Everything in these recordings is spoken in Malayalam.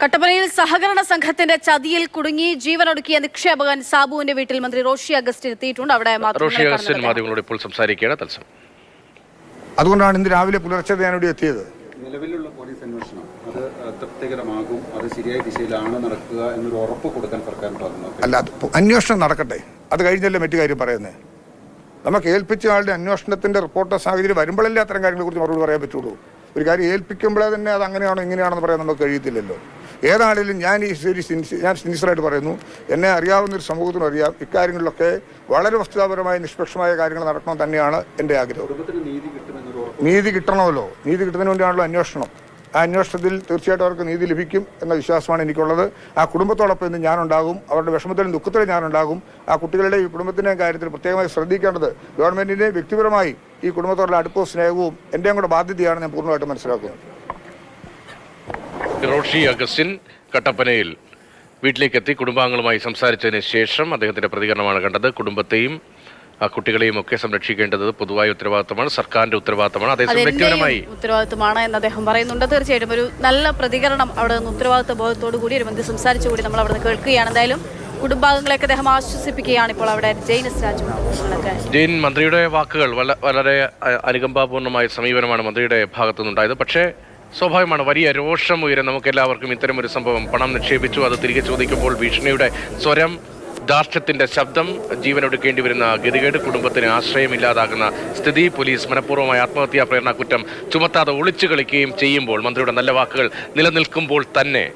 കട്ടപ്പനയിൽ സഹകരണ സംഘത്തിന്റെ ചതിയിൽ കുടുങ്ങി ജീവനൊടുക്കിയ നിക്ഷേപകൻ സാബുവിന്റെ വീട്ടിൽ മന്ത്രി റോഷി അഗസ്റ്റിൻ എത്തിയിട്ടുണ്ട്. അവിടെ റോഷി അഗസ്റ്റിൻ മാധ്യമങ്ങളോട് ഇപ്പോൾ സംസാരിക്കുകയാണ്. അതുകൊണ്ടാണ് ഇന്ന് രാവിലെ പുലർച്ചെ ഞാനിവിടെ എത്തിയത്. നിലവിലുള്ള പോലീസ് അന്വേഷണം അത് തൃപ്തികരമാകും അത് ശരിയായ ദിശയിലാണ് നടക്കുക എന്നൊരു ഉറപ്പ് കൊടുക്കാൻ സർക്കാർ അല്ല അന്വേഷണം നടക്കട്ടെ. അത് കഴിഞ്ഞല്ലേ മറ്റു കാര്യം പറയുന്നത് നമുക്ക് ഏൽപ്പിച്ച ആളുടെ അന്വേഷണത്തിന്റെ റിപ്പോർട്ട് സാഹചര്യം വരുമ്പോഴല്ലേ അത്തരം കാര്യങ്ങളെ കുറിച്ച് മറുപടി പറയാൻ പറ്റുള്ളൂ. ഒരു കാര്യം ഏൽപ്പിക്കുമ്പോഴേ തന്നെ അത് അങ്ങനെയാണോ ഇങ്ങനെയാണെന്ന് പറയാൻ നമുക്ക് കഴിയത്തില്ലല്ലോ. ഏതാണെങ്കിലും ഞാൻ ഈ ശരി ഞാൻ സിൻസിയറായിട്ട് പറയുന്നു. എന്നെ അറിയാവുന്ന ഒരു സമൂഹത്തിനും അറിയാം. ഇക്കാര്യങ്ങളിലൊക്കെ വളരെ വസ്തുതാപരമായ നിഷ്പക്ഷമായ കാര്യങ്ങൾ നടക്കണം തന്നെയാണ് എന്റെ ആഗ്രഹം. നീതി കിട്ടണമല്ലോ. നീതി കിട്ടുന്നതിന് വേണ്ടിയാണല്ലോ അന്വേഷണം. ആ അന്വേഷണത്തിൽ തീർച്ചയായിട്ടും അവർക്ക് നീതി ലഭിക്കും എന്ന വിശ്വാസമാണ് എനിക്കുള്ളത്. ആ കുടുംബത്തോടൊപ്പം ഇന്ന് ഞാനുണ്ടാകും. അവരുടെ വിഷമത്തിലും ദുഃഖത്തിലും ഞാനുണ്ടാകും. ആ കുട്ടികളുടെ ഈ കുടുംബത്തിന്റെ കാര്യത്തിൽ പ്രത്യേകമായി ശ്രദ്ധിക്കേണ്ടത് ഗവൺമെന്റിന്റെ വ്യക്തിപരമായി ഈ കുടുംബത്തോടുള്ള അടുപ്പവും സ്നേഹവും എന്റെയും കൂടെ ബാധ്യതയാണ് ഞാൻ പൂർണമായിട്ട് മനസ്സിലാക്കുന്നത് റോഷി അഗസ്റ്റിൻ കട്ടപ്പനയിൽ വീട്ടിലേക്കെത്തി കുടുംബാംഗങ്ങളുമായി സംസാരിച്ചതിന് ശേഷം അദ്ദേഹത്തിന്റെ പ്രതികരണമാണ് കണ്ടത്. കുടുംബത്തെയും ആ കുട്ടികളെയും ഒക്കെ സംരക്ഷിക്കേണ്ടത് പൊതുവായ ഉത്തരവാദിത്തമാണ് സർക്കാരിന്റെ ഉത്തരവാദിത്തമാണ്. അതേസമയം വ്യക്തിപരമായി ഉത്തരവാദിത്തമാണ് എന്ന് അദ്ദേഹം പറയുന്നുണ്ട്. തീർച്ചയായിട്ടും ഒരു നല്ല പ്രതികരണം അവിടെ നിന്ന് ഉത്തരവാദിത്ത ബോധത്തോടു കൂടി ഒരു മന്ത്രി സംസാരിച്ചു കൂടി നമ്മൾ അവിടെ നിന്ന് കേൾക്കുകയാണ്. എന്തായാലും കുടുംബാംഗങ്ങളെയൊക്കെ അദ്ദേഹം ആശ്വസിപ്പിക്കുകയാണ് ഇപ്പോൾ അവിടെ ജെയിനസ് രാജു ജെയിൻ മന്ത്രിയുടെ വാക്കുകൾ വളരെ അനുകമ്പാപൂർണമായ സമീപനമാണ് മന്ത്രിയുടെ ഭാഗത്തു നിന്നുണ്ടായത് പക്ഷേ സ്വാഭാവികമാണ്. വലിയ രോഷം എല്ലാവർക്കും ഇത്തരം ഒരു സംഭവം. പണം നിക്ഷേപിച്ചു. അത് തിരികെ ചോദിക്കുമ്പോൾ ഭീഷണിയുടെ സ്വരം ധാർഷ്ട്യത്തിന്റെ ശബ്ദം ജീവനൊടുക്കേണ്ടി വരുന്ന ഗതികേട് കുടുംബത്തിന് ആശ്രയമില്ലാതാകുന്ന സ്ഥിതി പോലീസ് മനഃപൂർവമായ ആത്മഹത്യാ പ്രേരണ കുറ്റം ചുമത്താതെ ഒളിച്ചു കളിക്കുകയും ചെയ്യുമ്പോൾ മന്ത്രിയുടെ നല്ല വാക്കുകൾ നിലനിൽക്കുമ്പോൾ തന്നെ.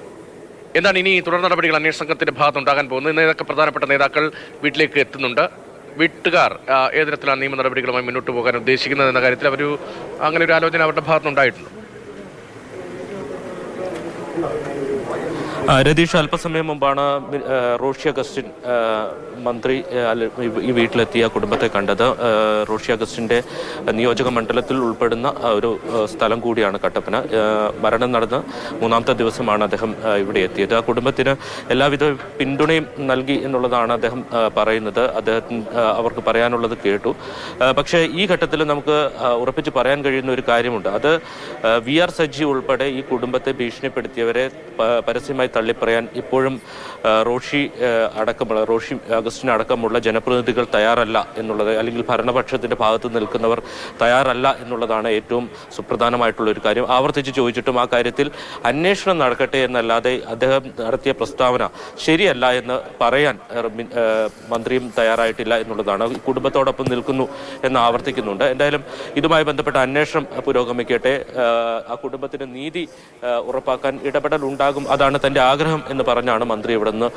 എന്താണ് ഇനി തുടർ നടപടികൾ അന്വേഷണ സംഘത്തിന്റെ ഭാഗത്തുണ്ടാകാൻ പോകുന്നത്? ഇന്ന് ഏതൊക്കെ പ്രധാനപ്പെട്ട നേതാക്കൾ വീട്ടിലേക്ക് എത്തുന്നുണ്ട്? വീട്ടുകാർ ആ, ഏത് നിയമ നടപടികളുമായി മുന്നോട്ട് പോകാൻ ഉദ്ദേശിക്കുന്നത് എന്ന കാര്യത്തിൽ അവർ അങ്ങനെ ഒരു ആലോചന അവരുടെ ഭാഗത്തുനിന്നുണ്ടായിട്ടുണ്ട്. രതീഷ് അല്പസമയം മുമ്പാണ് റോഷി അഗസ്റ്റിൻ മന്ത്രി ഈ- വീട്ടിലെത്തിയ കുടുംബത്തെ കണ്ടത്. റോഷി അഗസ്റ്റിന്റെ നിയോജക മണ്ഡലത്തിൽ ഉൾപ്പെടുന്ന ഒരു സ്ഥലം കൂടിയാണ് കട്ടപ്പന. മരണം നടന്ന് മൂന്നാമത്തെ ദിവസമാണ് അദ്ദേഹം ഇവിടെ എത്തിയത്. ആ കുടുംബത്തിന് എല്ലാവിധ പിന്തുണയും നൽകി എന്നുള്ളതാണ് അദ്ദേഹം പറയുന്നത്. അദ്ദേഹത്തിന് അവർക്ക് പറയാനുള്ളത് കേട്ടു. പക്ഷേ ഈ ഘട്ടത്തിൽ നമുക്ക് ഉറപ്പിച്ച് പറയാൻ കഴിയുന്ന ഒരു കാര്യമുണ്ട്. അത് വി ആർ സജ്ജി ഉൾപ്പെടെ ഈ കുടുംബത്തെ ഭീഷണിപ്പെടുത്തിയവരെ പ- പരസ്യമായി തള്ളിപ്പറയാൻ ഇപ്പോഴും റോഷി അടക്കമുള്ള റോഷി അഗസ്റ്റിൻ അടക്കമുള്ള ജനപ്രതിനിധികൾ തയ്യാറല്ല എന്നുള്ളത് അല്ലെങ്കിൽ ഭരണപക്ഷത്തിന്റെ ഭാഗത്ത് നിൽക്കുന്നവർ തയ്യാറല്ല എന്നുള്ളതാണ് ഏറ്റവും സുപ്രധാനമായിട്ടുള്ള ഒരു കാര്യം. ആവർത്തിച്ച് ചോദിച്ചിട്ടും ആ കാര്യത്തിൽ അന്വേഷണം നടക്കട്ടെ എന്നല്ലാതെ അദ്ദേഹം നടത്തിയ പ്രസ്താവന ശരിയല്ല എന്ന് പറയാൻ മന്ത്രിയും തയ്യാറായിട്ടില്ല എന്നുള്ളതാണ്. കുടുംബത്തോടൊപ്പം നിൽക്കുന്നു എന്ന് ആവർത്തിക്കുന്നുണ്ട്. എന്തായാലും ഇതുമായി ബന്ധപ്പെട്ട അന്വേഷണം പുരോഗമിക്കട്ടെ. ആ, കുടുംബത്തിന് നീതി ഉറപ്പാക്കാൻ ഇടപെടൽ ഉണ്ടാകും അതാണ് തന്റെ ആഗ്രഹം എന്ന് പറഞ്ഞാണ് മന്ത്രി ഇവിടെ നിന്ന്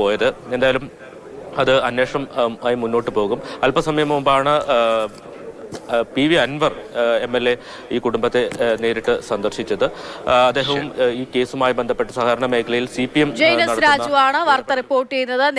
പോയത്. എന്തായാലും അത് അന്വേഷണം ആയി മുന്നോട്ട് പോകും. അല്പസമയം മുമ്പാണ് P V Anvar M L A ഈ കുടുംബത്തെ നേരിട്ട് സന്ദർശിച്ചത്. അദ്ദേഹവും ഈ കേസുമായി ബന്ധപ്പെട്ട് സഹകരണ മേഖലയിൽ C P M Jainas Raju ആണ് വാർത്ത റിപ്പോർട്ട് ചെയ്യുന്നത്.